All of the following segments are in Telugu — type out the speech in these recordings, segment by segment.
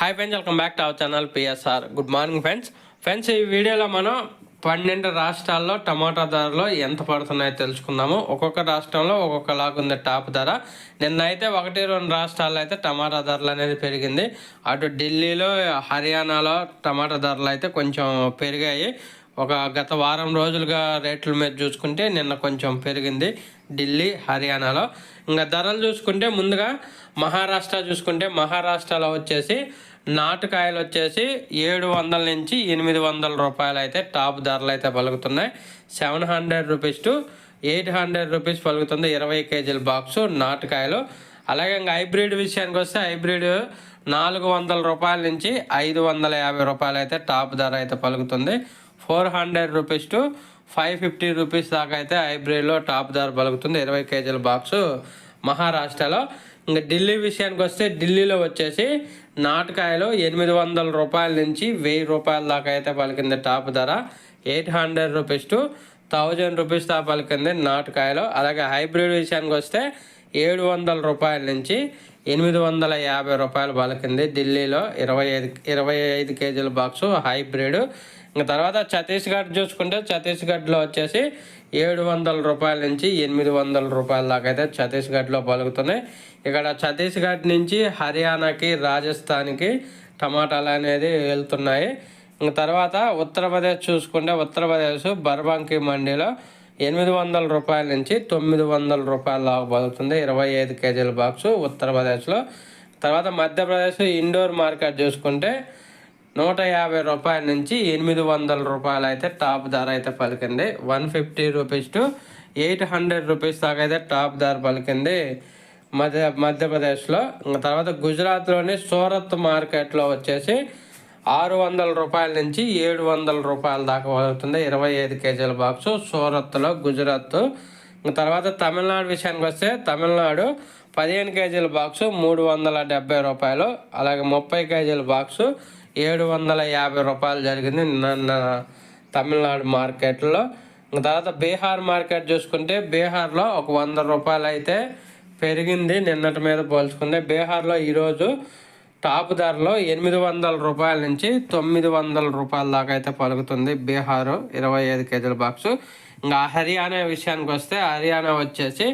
Hi friends welcome back to our channel PSR good morning friends friends ఈ వీడియోలో మనం పన్నెండు రాష్ట్రాల్లో టమాటా ధరలు ఎంత పడుతున్నాయో తెలుసుకుందాము. ఒక్కొక్క రాష్ట్రంలో ఒక్కొక్కలాగా ఉంది టాప్ ధర. నిన్న అయితే ఒకటి రెండు రాష్ట్రాల్లో అయితే టమాటా ధరలు అనేది పెరిగింది. అటు ఢిల్లీలో హర్యానాలో టమాటా ధరలు అయితే కొంచెం పెరిగాయి. ఒక గత వారం రోజులుగా రేట్ల మీద చూసుకుంటే నిన్న కొంచెం పెరిగింది. ఢిల్లీ హర్యానాలో. ఇంకా ధరలు చూసుకుంటే ముందుగా మహారాష్ట్ర చూసుకుంటే మహారాష్ట్రలో వచ్చేసి నాటుకాయలు వచ్చేసి ఏడు వందల నుంచి ఎనిమిది వందల రూపాయలు అయితే టాప్ ధరలు అయితే పలుకుతున్నాయి. Seven hundred rupees to eight hundred rupees పలుకుతుంది ఇరవై కేజీల బాక్సు నాటుకాయలు. అలాగే ఇంకా హైబ్రిడ్ విషయానికి వస్తే హైబ్రిడ్ నాలుగు వందల రూపాయల నుంచి ఐదు వందల యాభై రూపాయలు అయితే టాప్ ధర అయితే పలుకుతుంది. Four hundred rupees to five fifty rupees దాకా అయితే హైబ్రిడ్లో టాప్ ధర పలుకుతుంది. ఇరవై కేజీల బాక్సు మహారాష్ట్రలో. ఇంకా ఢిల్లీ విషయానికి వస్తే ఢిల్లీలో వచ్చేసి నాటకాయలు ఎనిమిది వందల రూపాయల నుంచి వెయ్యి రూపాయల దాకా అయితే పలికింది టాప్ ధర. Eight hundred rupees to thousand rupees దాకా పలికింది నాటకాయలు. అలాగే హైబ్రిడ్ విషయానికి వస్తే ఏడు వందల రూపాయల నుంచి ఎనిమిది వందల యాభై రూపాయలు పలికింది ఢిల్లీలో ఇరవై ఐదు ఇరవై ఐదు కేజీల బాక్సు హైబ్రిడ్. ఇంకా తర్వాత ఛత్తీస్గఢ్ చూసుకుంటే ఛత్తీస్గఢ్లో వచ్చేసి ఏడు వందల రూపాయల నుంచి ఎనిమిది వందల రూపాయల దాకా అయితే ఛత్తీస్గఢ్లో పలుకుతున్నాయి. ఇక్కడ ఛత్తీస్గఢ్ నుంచి హర్యానాకి రాజస్థాన్కి టమాటాలు అనేది వెళ్తున్నాయి. ఇంక తర్వాత ఉత్తరప్రదేశ్ చూసుకుంటే ఉత్తరప్రదేశ్ బర్బంకి మండీలో ఎనిమిది వందల రూపాయల నుంచి తొమ్మిది వందల రూపాయల దాకా పలుకుతుంది ఇరవై ఐదు కేజీల బాక్సు ఉత్తరప్రదేశ్లో. తర్వాత మధ్యప్రదేశ్ ఇండోర్ మార్కెట్ చూసుకుంటే నూట యాభై రూపాయల నుంచి ఎనిమిది వందల రూపాయలు అయితే టాప్ ధర అయితే పలికింది. One fifty rupees to eight hundred rupees దాకా అయితే టాప్ ధర పలికింది మధ్య మధ్యప్రదేశ్లో. తర్వాత గుజరాత్లోని సూరత్ మార్కెట్లో వచ్చేసి ఆరు వందల రూపాయల నుంచి ఏడు వందల రూపాయల దాకా అవుతుంది ఇరవై ఐదు కేజీల బాక్సు సూరత్లో గుజరాత్. తర్వాత తమిళనాడు విషయానికి వస్తే తమిళనాడు పదిహేను కేజీల బాక్సు మూడు వందల డెబ్బై రూపాయలు. అలాగే ముప్పై కేజీల బాక్సు ఏడు వందల యాభై రూపాయలు జరిగింది నిన్న తమిళనాడు మార్కెట్లో. ఇంకా తర్వాత బీహార్ మార్కెట్ చూసుకుంటే బీహార్లో ఒక వంద రూపాయలు అయితే పెరిగింది నిన్నటి మీద పోల్చుకుంటే. బీహార్లో ఈరోజు టాప్ ధరలో ఎనిమిది వందల రూపాయల నుంచి తొమ్మిది వందల రూపాయల దాకా అయితే పలుకుతుంది బీహార్ ఇరవై ఐదు కేజీల బాక్సు. ఇంకా హర్యానా విషయానికి వస్తే హర్యానా వచ్చేసి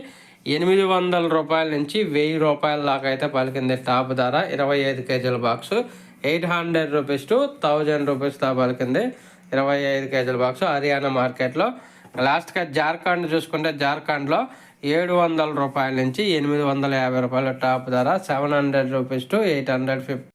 ఎనిమిది వందల రూపాయల నుంచి వెయ్యి రూపాయల దాకా అయితే పలికింది టాప్ ధర ఇరవై ఐదు కేజీల box. Eight hundred rupees to thousand rupees దా పలికింది ఇరవై ఐదు కేజీల బాక్స్ హర్యానా మార్కెట్లో. లాస్ట్గా జార్ఖండ్ చూసుకుంటే జార్ఖండ్లో ఏడు వందల రూపాయల నుంచి ఎనిమిది వందల యాభై రూపాయల టాప్ ధర seven hundred rupees to eight hundred fifty